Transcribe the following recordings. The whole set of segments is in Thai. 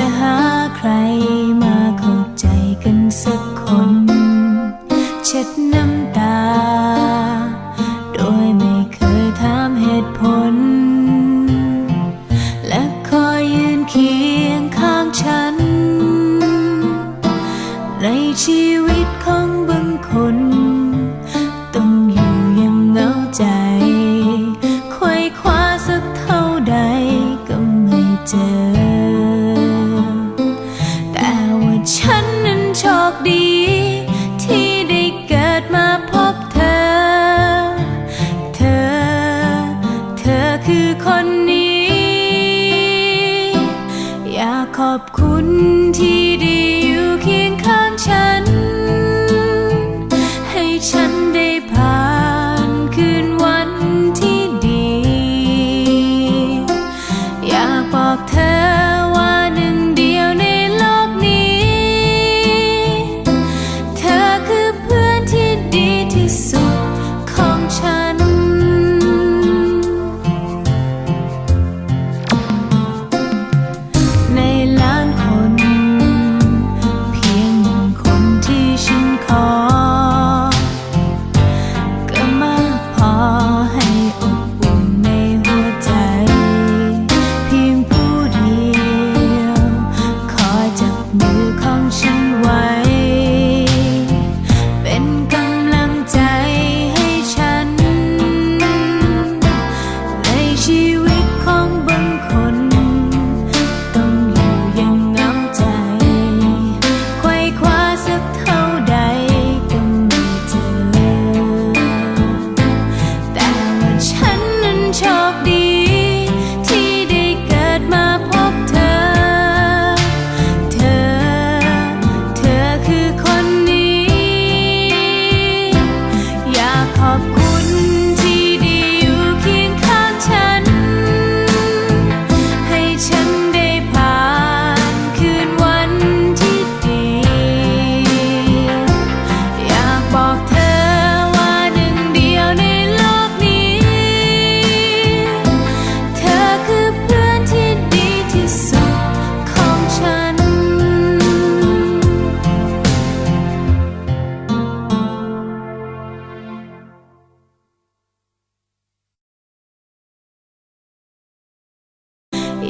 จะหาใครมาเข้าใจกันสักคน เช็ดน้ำตา โดยไม่เคยถามเหตุผล และคอยยืนเคียงข้างฉัน ในชีวิตของ คือคนนี้ อยากขอบคุณที่ดี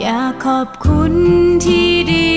อยากขอบคุณที่ดี